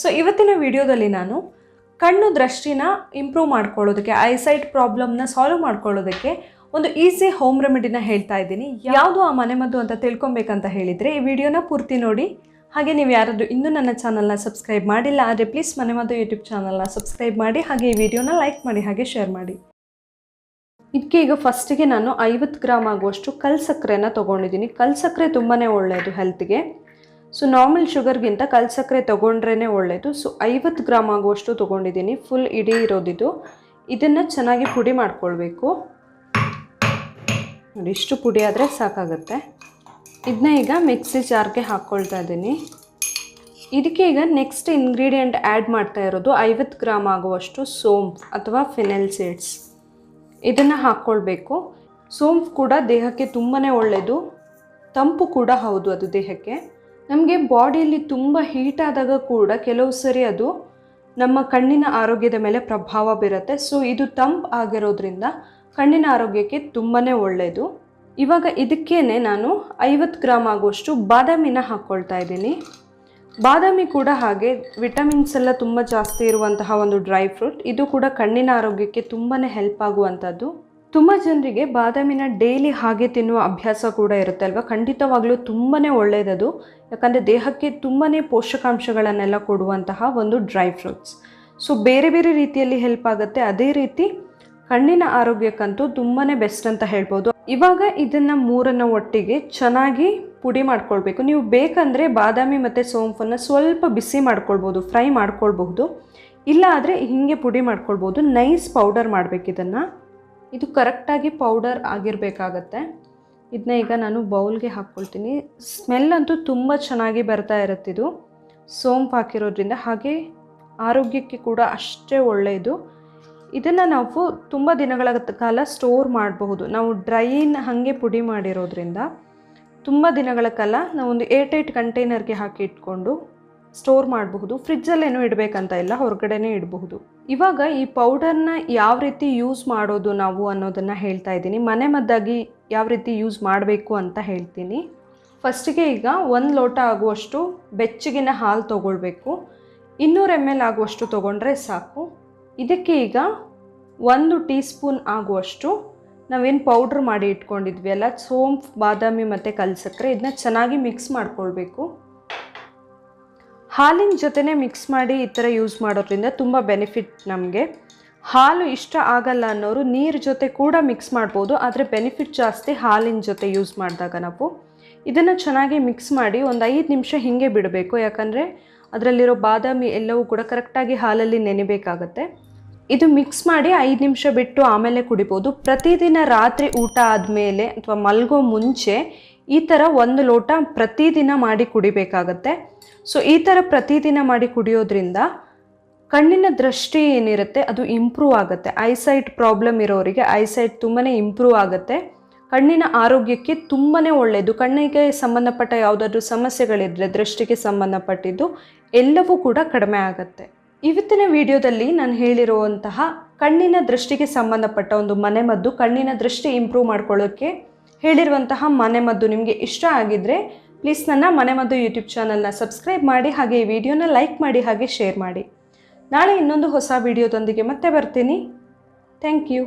So ಇವತ್ತಿನ ವಿಡಿಯೋದಲ್ಲಿ ನಾನು ಕಣ್ಣು ದೃಷ್ಟಿನ ಇಂಪ್ರೂವ್ ಮಾಡ್ಕೊಳ್ಳೋದಕ್ಕೆ ಐಸೈಟ್ ಪ್ರಾಬ್ಲಮ್ನ ಸಾಲ್ವ್ ಮಾಡ್ಕೊಳ್ಳೋದಕ್ಕೆ ಒಂದು ಈಸಿ ಹೋಮ್ ರೆಮಿಡಿನ ಹೇಳ್ತಾ ಇದ್ದೀನಿ. ಯಾವುದು ಆ ಮನೆಮದ್ದು ಅಂತ ತಿಳ್ಕೊಬೇಕಂತ ಹೇಳಿದರೆ ಈ ವಿಡಿಯೋನ ಪೂರ್ತಿ ನೋಡಿ. ಹಾಗೆ ನೀವು ಯಾರಾದರೂ ಇನ್ನೂ ನನ್ನ ಚಾನಲ್ನ ಸಬ್ಸ್ಕ್ರೈಬ್ ಮಾಡಿಲ್ಲ ಆದರೆ ಪ್ಲೀಸ್ ಮನೆಮದ್ದು ಯೂಟ್ಯೂಬ್ ಚಾನಲ್ನ ಸಬ್ಸ್ಕ್ರೈಬ್ ಮಾಡಿ, ಹಾಗೆ ಈ ವಿಡಿಯೋನ ಲೈಕ್ ಮಾಡಿ, ಹಾಗೆ ಶೇರ್ ಮಾಡಿ. ಇದಕ್ಕೆ ಈಗ ಫಸ್ಟಿಗೆ ನಾನು ಐವತ್ತು ಗ್ರಾಮ್ ಆಗುವಷ್ಟು ಕಲ್ ಸಕ್ಕರೆನ ತೊಗೊಂಡಿದ್ದೀನಿ. ಕಲ್ ಸಕ್ಕರೆ ತುಂಬಾ ಒಳ್ಳೆಯದು ಹೆಲ್ತ್ಗೆ ಸೊ ನಾರ್ಮಲ್ ಶುಗರ್ಗಿಂತ ಕಲ್ ಸಕ್ಕರೆ ತೊಗೊಂಡ್ರೇ ಒಳ್ಳೆಯದು ಸೊ ಐವತ್ತು ಗ್ರಾಮ್ ಆಗುವಷ್ಟು ತೊಗೊಂಡಿದ್ದೀನಿ. ಫುಲ್ ಇಡೀ ಇರೋದಿದು. ಇದನ್ನು ಚೆನ್ನಾಗಿ ಪುಡಿ ಮಾಡ್ಕೊಳ್ಬೇಕು. ಇಷ್ಟು ಪುಡಿ ಆದರೆ ಸಾಕಾಗುತ್ತೆ. ಇದನ್ನ ಈಗ ಮಿಕ್ಸಿ ಜಾರ್ಗೆ ಹಾಕ್ಕೊಳ್ತಾ ಇದ್ದೀನಿ. ಇದಕ್ಕೆ ಈಗ ನೆಕ್ಸ್ಟ್ ಇಂಗ್ರೀಡಿಯೆಂಟ್ ಆ್ಯಡ್ ಮಾಡ್ತಾ ಇರೋದು ಐವತ್ತು ಗ್ರಾಮ್ ಆಗುವಷ್ಟು ಸೋಂಪು ಅಥವಾ ಫಿನೆಲ್ ಸೀಡ್ಸ್. ಇದನ್ನು ಹಾಕ್ಕೊಳ್ಬೇಕು ಸೋಂಪು ಕೂಡ ದೇಹಕ್ಕೆ ತುಂಬಾ ಒಳ್ಳೆಯದು ತಂಪು ಕೂಡ ಹೌದು ಅದು ದೇಹಕ್ಕೆ. ನಮಗೆ ಬಾಡಿಯಲ್ಲಿ ತುಂಬ ಹೀಟ್ ಆದಾಗ ಕೂಡ ಕೆಲವು ಸರಿ ಅದು ನಮ್ಮ ಕಣ್ಣಿನ ಆರೋಗ್ಯದ ಮೇಲೆ ಪ್ರಭಾವ ಬೀರುತ್ತೆ. ಸೊ ಇದು ತಂಪು ಆಗಿರೋದ್ರಿಂದ ಕಣ್ಣಿನ ಆರೋಗ್ಯಕ್ಕೆ ತುಂಬಾ ಒಳ್ಳೆಯದು ಇವಾಗ ಇದಕ್ಕೇ ನಾನು ಐವತ್ತು ಗ್ರಾಮ್ ಆಗುವಷ್ಟು ಬಾದಾಮಿನ ಹಾಕ್ಕೊಳ್ತಾ ಇದ್ದೀನಿ. ಬಾದಾಮಿ ಕೂಡ ಹಾಗೆ ವಿಟಮಿನ್ಸ್ ಎಲ್ಲ ತುಂಬ ಜಾಸ್ತಿ ಇರುವಂತಹ ಒಂದು ಡ್ರೈ ಫ್ರೂಟ್. ಇದು ಕೂಡ ಕಣ್ಣಿನ ಆರೋಗ್ಯಕ್ಕೆ ತುಂಬಾ ಹೆಲ್ಪ್ ಆಗುವಂಥದ್ದು. ತುಂಬ ಜನರಿಗೆ ಬಾದಾಮಿನ ಡೈಲಿ ಹಾಗೆ ತಿನ್ನುವ ಅಭ್ಯಾಸ ಕೂಡ ಇರುತ್ತೆ ಅಲ್ವಾ? ಖಂಡಿತವಾಗಲೂ ತುಂಬಾ ಒಳ್ಳೆಯದದು ಯಾಕಂದರೆ ದೇಹಕ್ಕೆ ತುಂಬಾ ಪೋಷಕಾಂಶಗಳನ್ನೆಲ್ಲ ಕೊಡುವಂತಹ ಒಂದು ಡ್ರೈ ಫ್ರೂಟ್ಸ್. ಸೊ, ಬೇರೆ ಬೇರೆ ರೀತಿಯಲ್ಲಿ ಹೆಲ್ಪ್ ಆಗುತ್ತೆ. ಅದೇ ರೀತಿ ಕಣ್ಣಿನ ಆರೋಗ್ಯಕ್ಕಂತೂ ತುಂಬಾ ಬೆಸ್ಟ್ ಅಂತ ಹೇಳ್ಬೋದು. ಇವಾಗ ಇದನ್ನು ಮೂರನ್ನು ಒಟ್ಟಿಗೆ ಚೆನ್ನಾಗಿ ಪುಡಿ ಮಾಡ್ಕೊಳ್ಬೇಕು. ನೀವು ಬೇಕಂದರೆ ಬಾದಾಮಿ ಮತ್ತು ಸೋಂಪನ್ನು ಸ್ವಲ್ಪ ಬಿಸಿ ಮಾಡ್ಕೊಳ್ಬೋದು, ಫ್ರೈ ಮಾಡ್ಕೊಳ್ಬಹುದು. ಇಲ್ಲ ಆದರೆ ಹೀಗೆ ಪುಡಿ ಮಾಡ್ಕೊಳ್ಬೋದು. ನೈಸ್ ಪೌಡರ್ ಮಾಡಬೇಕು ಇದನ್ನು. ಇದು ಕರೆಕ್ಟಾಗಿ ಪೌಡರ್ ಆಗಿರಬೇಕಾಗತ್ತೆ. ಇದನ್ನ ಈಗ ನಾನು ಬೌಲ್ಗೆ ಹಾಕ್ಕೊಳ್ತೀನಿ. ಸ್ಮೆಲ್ ಅಂತೂ ತುಂಬ ಚೆನ್ನಾಗಿ ಬರ್ತಾ ಇರುತ್ತಿದು ಸೋಂಪು ಹಾಕಿರೋದ್ರಿಂದ ಹಾಗೆ ಆರೋಗ್ಯಕ್ಕೆ ಕೂಡ ಅಷ್ಟೇ ಒಳ್ಳೆಯದು ಇದನ್ನು ನಾವು ತುಂಬ ದಿನಗಳ ಕಾಲ ಸ್ಟೋರ್ ಮಾಡಬಹುದು. ನಾವು ಡ್ರೈನ್ ಹಾಗೆ ಪುಡಿ ಮಾಡಿರೋದ್ರಿಂದ ತುಂಬ ದಿನಗಳ ಕಾಲ ನಾವು ಒಂದು ಏಟ್ ಏಟ್ ಕಂಟೈನರ್ಗೆ ಹಾಕಿ ಇಟ್ಕೊಂಡು ಸ್ಟೋರ್ ಮಾಡಬಹುದು ಫ್ರಿಜ್ಜಲ್ಲೇನೂ ಇಡಬೇಕಂತ ಇಲ್ಲ, ಹೊರಗಡೆನೇ ಇಡಬಹುದು. ಇವಾಗ ಈ ಪೌಡರ್ನ ಯಾವ ರೀತಿ ಯೂಸ್ ಮಾಡೋದು ನಾವು ಅನ್ನೋದನ್ನು ಹೇಳ್ತಾ ಇದ್ದೀನಿ. ಮನೆ ಮದ್ದಾಗಿ ಯಾವ ರೀತಿ ಯೂಸ್ ಮಾಡಬೇಕು ಅಂತ ಹೇಳ್ತೀನಿ. ಫಸ್ಟಿಗೆ ಈಗ ಒಂದು ಲೋಟ ಆಗುವಷ್ಟು ಬೆಚ್ಚಗಿನ ಹಾಲು ತೊಗೊಳ್ಬೇಕು. ಇನ್ನೂರು ಎಂ ಎಲ್ ಆಗುವಷ್ಟು ತೊಗೊಂಡ್ರೆ ಸಾಕು. ಇದಕ್ಕೆ ಈಗ ಒಂದು ಟೀ ಸ್ಪೂನ್ ಆಗುವಷ್ಟು ನಾವೇನು ಪೌಡ್ರ್ ಮಾಡಿ ಇಟ್ಕೊಂಡಿದ್ವಿ ಅಲ್ಲ, ಸೋಂಪು, ಬಾದಾಮಿ ಮತ್ತು ಕಲ್ಸಕ್ಕರೆ ಇದನ್ನ ಚೆನ್ನಾಗಿ ಮಿಕ್ಸ್ ಮಾಡ್ಕೊಳ್ಬೇಕು. ಹಾಲಿನ ಜೊತೆನೇ ಮಿಕ್ಸ್ ಮಾಡಿ ಈ ಥರ ಯೂಸ್ ಮಾಡೋದ್ರಿಂದ ತುಂಬ ಬೆನಿಫಿಟ್ ನಮಗೆ. ಹಾಲು ಇಷ್ಟ ಆಗಲ್ಲ ಅನ್ನೋರು ನೀರು ಜೊತೆ ಕೂಡ ಮಿಕ್ಸ್ ಮಾಡ್ಬೋದು, ಆದರೆ ಬೆನಿಫಿಟ್ ಜಾಸ್ತಿ ಹಾಲಿನ ಜೊತೆ ಯೂಸ್ ಮಾಡಿದಾಗ ನಾವು. ಇದನ್ನು ಚೆನ್ನಾಗಿ ಮಿಕ್ಸ್ ಮಾಡಿ ಒಂದು ಐದು ನಿಮಿಷ ಹೀಗೆ ಬಿಡಬೇಕು, ಯಾಕಂದರೆ ಅದರಲ್ಲಿರೋ ಬಾದಾಮಿ ಎಲ್ಲವೂ ಕೂಡ ಕರೆಕ್ಟಾಗಿ ಹಾಲಲ್ಲಿ ನೆನೆಬೇಕಾಗತ್ತೆ. ಇದು ಮಿಕ್ಸ್ ಮಾಡಿ ಐದು ನಿಮಿಷ ಬಿಟ್ಟು ಆಮೇಲೆ ಕುಡಿಬೋದು. ಪ್ರತಿದಿನ ರಾತ್ರಿ ಊಟ ಆದಮೇಲೆ ಅಥವಾ ಮಲಗೋ ಮುಂಚೆ ಈ ಥರ ಒಂದು ಲೋಟ ಪ್ರತಿದಿನ ಮಾಡಿ ಕುಡಿಬೇಕಾಗತ್ತೆ. ಸೊ ಈ ಥರ ಪ್ರತಿದಿನ ಮಾಡಿ ಕುಡಿಯೋದ್ರಿಂದ ಕಣ್ಣಿನ ದೃಷ್ಟಿ ಏನಿರುತ್ತೆ, ಅದು ಇಂಪ್ರೂವ್ ಆಗುತ್ತೆ. ಐಸೈಟ್ ಪ್ರಾಬ್ಲಮ್ ಇರೋರಿಗೆ ಐಸೈಟ್ ತುಂಬಾ ಇಂಪ್ರೂವ್ ಆಗುತ್ತೆ. ಕಣ್ಣಿನ ಆರೋಗ್ಯಕ್ಕೆ ತುಂಬಾ ಒಳ್ಳೆಯದು ಕಣ್ಣಿಗೆ ಸಂಬಂಧಪಟ್ಟ ಯಾವುದಾದ್ರೂ ಸಮಸ್ಯೆಗಳಿದ್ದರೆ ದೃಷ್ಟಿಗೆ ಸಂಬಂಧಪಟ್ಟಿದ್ದು ಎಲ್ಲವೂ ಕೂಡ ಕಡಿಮೆ ಆಗುತ್ತೆ. ಇವತ್ತಿನ ವಿಡಿಯೋದಲ್ಲಿ ನಾನು ಹೇಳಿರುವಂತಹ ಕಣ್ಣಿನ ದೃಷ್ಟಿಗೆ ಸಂಬಂಧಪಟ್ಟ ಒಂದು ಮನೆಮದ್ದು ಕಣ್ಣಿನ ದೃಷ್ಟಿ ಇಂಪ್ರೂವ್ ಮಾಡ್ಕೊಳ್ಳೋಕ್ಕೆ ಹೇಳಿರುವಂತಹ ಮನೆಮದ್ದು ನಿಮಗೆ ಇಷ್ಟ ಆಗಿದ್ದರೆ ಪ್ಲೀಸ್ ನನ್ನ ಮನೆಮದ್ದು ಯೂಟ್ಯೂಬ್ ಚಾನಲ್ನ ಸಬ್ಸ್ಕ್ರೈಬ್ ಮಾಡಿ ಹಾಗೆ ಈ ವಿಡಿಯೋನ ಲೈಕ್ ಮಾಡಿ ಹಾಗೆ ಶೇರ್ ಮಾಡಿ. ನಾಳೆ ಇನ್ನೊಂದು ಹೊಸ ವಿಡಿಯೋದೊಂದಿಗೆ ಮತ್ತೆ ಬರ್ತೀನಿ. Thank you